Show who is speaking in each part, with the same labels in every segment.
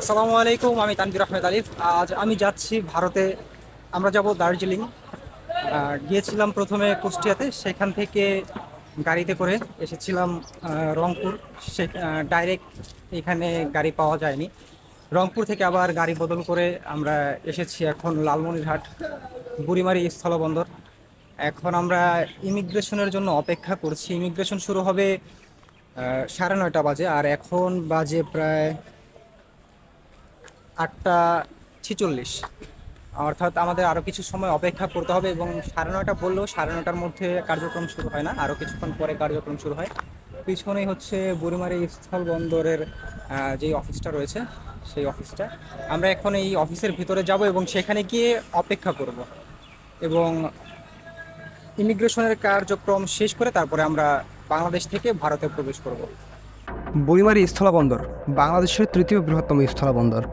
Speaker 1: আসসালামু আলাইকুম, আমি তানবির আহমেদ আলিফ। আজ আমি যাচ্ছি ভারতে। আমরা যাব দার্জিলিং। গিয়েছিলাম প্রথমে কুষ্টিয়াতে, সেখান থেকে গাড়িতে করে এসেছিলাম রংপুর। সে ডাইরেক্ট এখানে গাড়ি পাওয়া যায়নি। রংপুর থেকে আবার গাড়ি বদল করে আমরা এসেছি এখন লালমনিরহাট, বুড়িমারি স্থলবন্দর। এখন আমরা ইমিগ্রেশনের জন্য অপেক্ষা করছি। ইমিগ্রেশন শুরু হবে সাড়ে নয়টা বাজে, আর এখন বাজে প্রায় আটটা ছিচল্লিশ। অর্থাৎ আমাদের আরও কিছু সময় অপেক্ষা করতে হবে এবং সাড়ে নয়টা বললেও সাড়ে নয়টার মধ্যে কার্যক্রম শুরু হয় না আরও কিছুক্ষণ পরে কার্যক্রম শুরু হয়। পিছনেই হচ্ছে বুড়িমারি স্থল বন্দরের যে অফিসটা রয়েছে, সেই অফিসটা। আমরা এখন এই অফিসের ভিতরে যাব এবং সেখানে গিয়ে অপেক্ষা করব এবং ইমিগ্রেশনের কার্যক্রম শেষ করে তারপরে আমরা বাংলাদেশ থেকে ভারতে প্রবেশ করব।
Speaker 2: বইমারি স্থলবন্দর বাংলাদেশের তৃতীয় বৃহত্তম স্থলবন্দর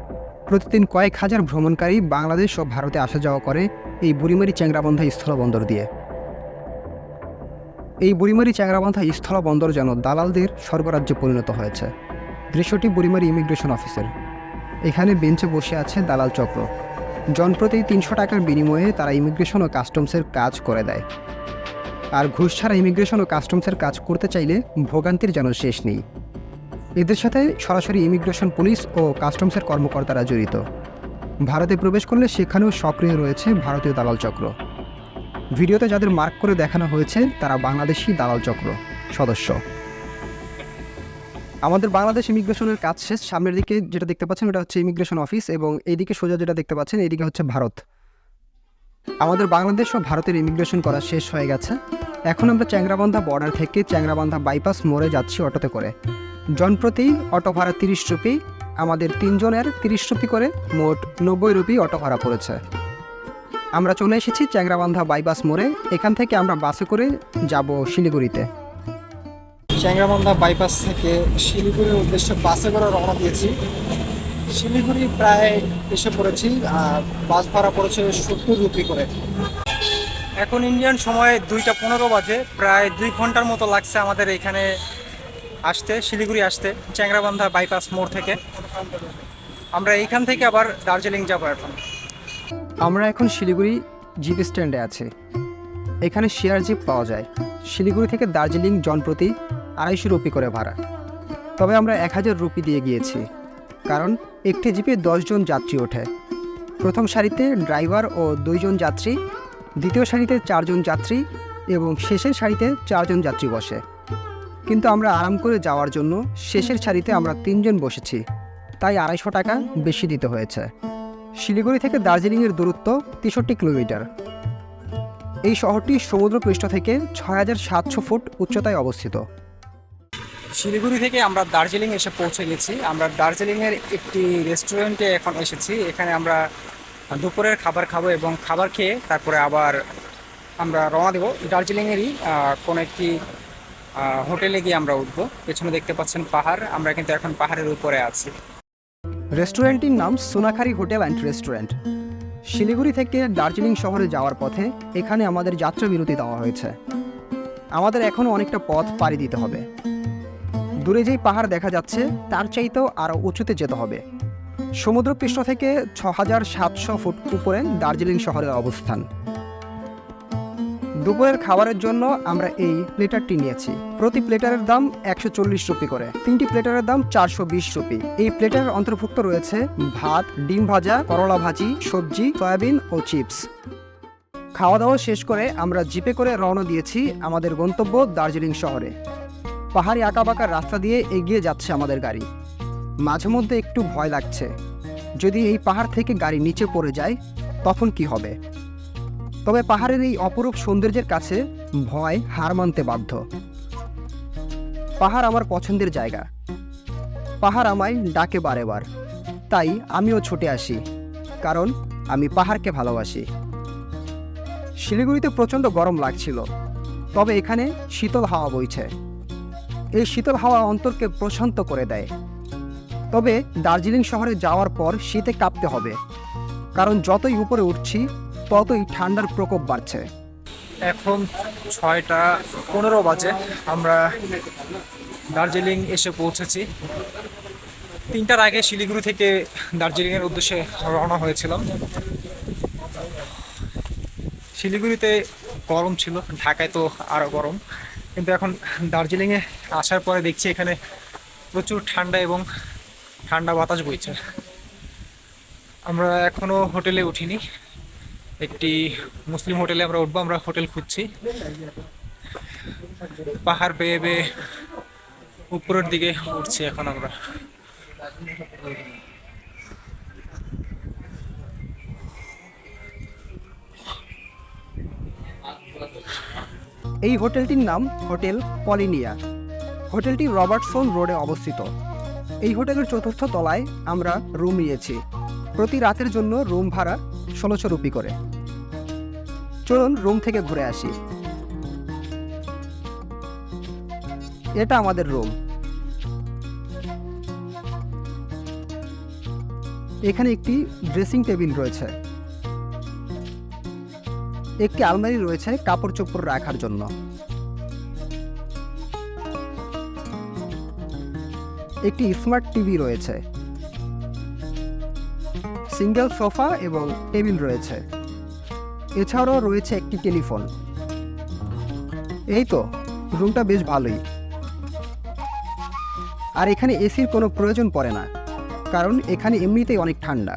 Speaker 2: প্রতিদিন কয়েক হাজার ভ্রমণকারী বাংলাদেশ ও ভারতে আসা যাওয়া করে এই বুড়িমারি চ্যাংরাবন্ধা স্থলবন্দর দিয়ে। এই বুড়িমারি চ্যাংরাবন্ধা স্থলবন্দর যেন দালালদের স্বর্গরাজ্যে পরিণত হয়েছে। দৃশ্যটি বুড়িমারি ইমিগ্রেশন অফিসের। এখানে বেঞ্চে বসে আছে দালাল চক্র। জনপ্রতি তিনশো টাকার বিনিময়ে তারা ইমিগ্রেশন ও কাস্টমসের কাজ করে দেয়। আর ঘুষ ছাড়া ইমিগ্রেশন ও কাস্টমসের কাজ করতে চাইলে ভোগান্তির যেন শেষ নেই। এদের সাথে সরাসরি ইমিগ্রেশন পুলিশ ও কাস্টমসের কর্মকর্তারা জড়িত। ভারতে প্রবেশ করলে সেখানেও সক্রিয় রয়েছে ভারতীয় দালাল চক্র। ভিডিওতে যাদের মার্ক করে দেখানো হয়েছে, তারা বাংলাদেশি দালাল চক্র সদস্য। আমাদের বাংলাদেশ ইমিগ্রেশনের কাজ শেষ। সামনের দিকে যেটা দেখতে পাচ্ছেন, ওটা হচ্ছে ইমিগ্রেশন অফিস এবং এইদিকে সোজা যেটা দেখতে পাচ্ছেন, এইদিকে হচ্ছে ভারত। আমাদের বাংলাদেশ ও ভারতের ইমিগ্রেশন করা শেষ হয়ে গেছে। এখন আমরা চ্যাংরাবান্ধা বর্ডার থেকে চ্যাংরাবান্ধা বাইপাস মোড়ে যাচ্ছি অটোতে করে। জনপ্রতি অটো ভাড়া তিরিশ রুপি, আমাদের তিনজনের তিরিশ রুপি করে মোট নব্বই রুপি অটো ভাড়া পড়েছে। আমরা চলে এসেছি চ্যাংরাবান্ধা বাইপাস মোড়ে, এখান থেকে আমরা বাসে করে যাব শিলিগুড়িতে।
Speaker 1: চ্যাংরাবান্ধা বাইপাস থেকে শিলিগুড়ির উদ্দেশ্যে বাসে করে রওনা দিয়েছি। শিলিগুড়ি প্রায় এসে পড়েছি, আর বাস ভাড়া পড়েছে সত্তর রুপি করে। এখন ইন্ডিয়ান সময় দুইটা পনেরো বাজে, প্রায় দুই ঘণ্টার মতো লাগছে আমাদের এখানে আসতে, শিলিগুড়ি আসতে, চ্যাংরাবান্ধা বাইপাস মোড় থেকে। আমরা এইখান থেকে আবার দার্জিলিং যাব এখন।
Speaker 2: আমরা এখন শিলিগুড়ি জিপ স্ট্যান্ডে আছি। এখানে শেয়ার জিপ পাওয়া যায়। শিলিগুড়ি থেকে দার্জিলিং জনপ্রতি আড়াইশো রুপি করে ভাড়া। তবে আমরা এক হাজার রুপি দিয়ে গিয়েছি, কারণ একটি জিপে দশজন যাত্রী ওঠে। প্রথম সারিতে ড্রাইভার ও দুইজন যাত্রী, দ্বিতীয় সারিতে চারজন যাত্রী এবং শেষের সারিতে চারজন যাত্রী বসে। কিন্তু আমরা আরাম করে যাওয়ার জন্য শেষের সারিতে আমরা তিনজন বসেছি। তাই আড়াইশো টাকা বেশি দিতে হয়েছে। শিলিগুড়ি থেকে দার্জিলিংয়ের দূরত্ব তেষট্টি কিলোমিটার। এই শহরটি সমুদ্রপৃষ্ঠ থেকে ছয় হাজার সাতশো ফুট উচ্চতায় অবস্থিত।
Speaker 1: শিলিগুড়ি থেকে আমরা দার্জিলিং এসে পৌঁছে গেছি। আমরা দার্জিলিংয়ের একটি রেস্টুরেন্টে এখন এসেছি। এখানে আমরা দুপুরের খাবার খাব এবং খাবার খেয়ে তারপরে আবার আমরা রওনা দেবো। দার্জিলিংয়েরই কোনো একটি হোটেলে গিয়ে আমরা উঠবো। পেছনে দেখতে পাচ্ছেন পাহাড়। আমরা কিন্তু এখন পাহাড়ের উপরে আছি।
Speaker 2: রেস্টুরেন্টটির নাম Sonakhari hotel and restaurant. Siliguri থেকে দার্জিলিং শহরে যাওয়ার পথে এখানে আমাদের যাত্রা বিরতি দেওয়া হয়েছে। আমাদের এখনও অনেকটা পথ পাড়ি দিতে হবে। দূরে যেই পাহাড় দেখা যাচ্ছে, তার চাইতেও আরও উঁচুতে যেতে হবে। সমুদ্রপৃষ্ঠ থেকে ছ হাজার সাতশো ফুট উপরে দার্জিলিং শহরের অবস্থান। দুপুরের খাবারের জন্য আমরা এই প্লেটারটি নিয়েছি। প্রতি প্লেটারের দাম একশো চল্লিশ রুপি করে। তিনটি প্লেটারের দাম চারশো বিশ রুপি। এই প্লেটারের অন্তর্ভুক্ত রয়েছে ভাত, ডিম ভাজা, করলা ভাজি, সবজি, সয়াবিন ও চিপস। খাওয়া দাওয়া শেষ করে আমরা জিপে করে রওনা দিয়েছি আমাদের গন্তব্য দার্জিলিং শহরে। পাহাড়ি আঁকাবাঁকা রাস্তা দিয়ে এগিয়ে যাচ্ছে আমাদের গাড়ি। মাঝে মধ্যে একটু ভয় লাগছে। যদি এই পাহাড় থেকে গাড়ি নিচে পড়ে যায়, তখন কি হবে? তবে পাহাড়ের এই অপরূপ সৌন্দর্যের কাছে ভয় হার মানতে বাধ্য। পাহাড় আমার পছন্দের জায়গা। পাহাড় আমায় ডাকে বারে বার তাই আমিও ছুটে আসি, কারণ আমি পাহাড়কে ভালোবাসি। শিলিগুড়িতে প্রচণ্ড গরম লাগছিল, তবে এখানে শীতল হাওয়া বইছে। এই শীতল হাওয়া অন্তরকে প্রশান্ত করে দেয়। তবে দার্জিলিং শহরে যাওয়ার পর শীতে কাঁপতে হবে, কারণ যতই উপরে উঠছি ততই ঠান্ডার প্রকোপ বাড়ছে।
Speaker 1: এখন ছয়টা পনেরো বাজে, আমরা দার্জিলিং এসে পৌঁছেছি। তিনটার আগে শিলিগুড়ি থেকে দার্জিলিংয়ের উদ্দেশ্যে রওনা হয়েছিলাম। শিলিগুড়িতে গরম ছিল, ঢাকায় তো আরও গরম। কিন্তু এখন দার্জিলিংয়ে আসার পরে দেখছি এখানে প্রচুর ঠান্ডা এবং ঠান্ডা বাতাস বইছে। আমরা এখনও হোটেলে উঠিনি। একটি মুসলিম হোটেলে আমরা উঠবো, আমরা হোটেল খুঁজছি। পাহাড় বেয়ে বেয়ে উপরের দিকে উঠছি এখন আমরা।
Speaker 2: এই হোটেলটির নাম হোটেল পলিনিয়া। হোটেলটি রবার্টসন রোডে অবস্থিত। এই হোটেলের চতুর্থ তলায় আমরা রুম নিয়েছি। প্রতি রাতের জন্য রুম ভাড়া ষোলোশো রুপি করে। চলুন রুম থেকে ঘুরে আসি। এটা আমাদের রুম। এখানে একটি ড্রেসিং টেবিল রয়েছে। একটি আলমারি রয়েছে কাপড় চোপড় রাখার জন্য। একটি স্মার্ট টিভি রয়েছে। সিঙ্গেল সোফা এবং টেবিল রয়েছে। এছাড়াও রয়েছে একটি টেলিফোন। এই তো, রুমটা বেশ ভালোই। আর এখানে এসির কোনো প্রয়োজন পড়ে না, কারণ এখানে এমনিতেই অনেক ঠান্ডা।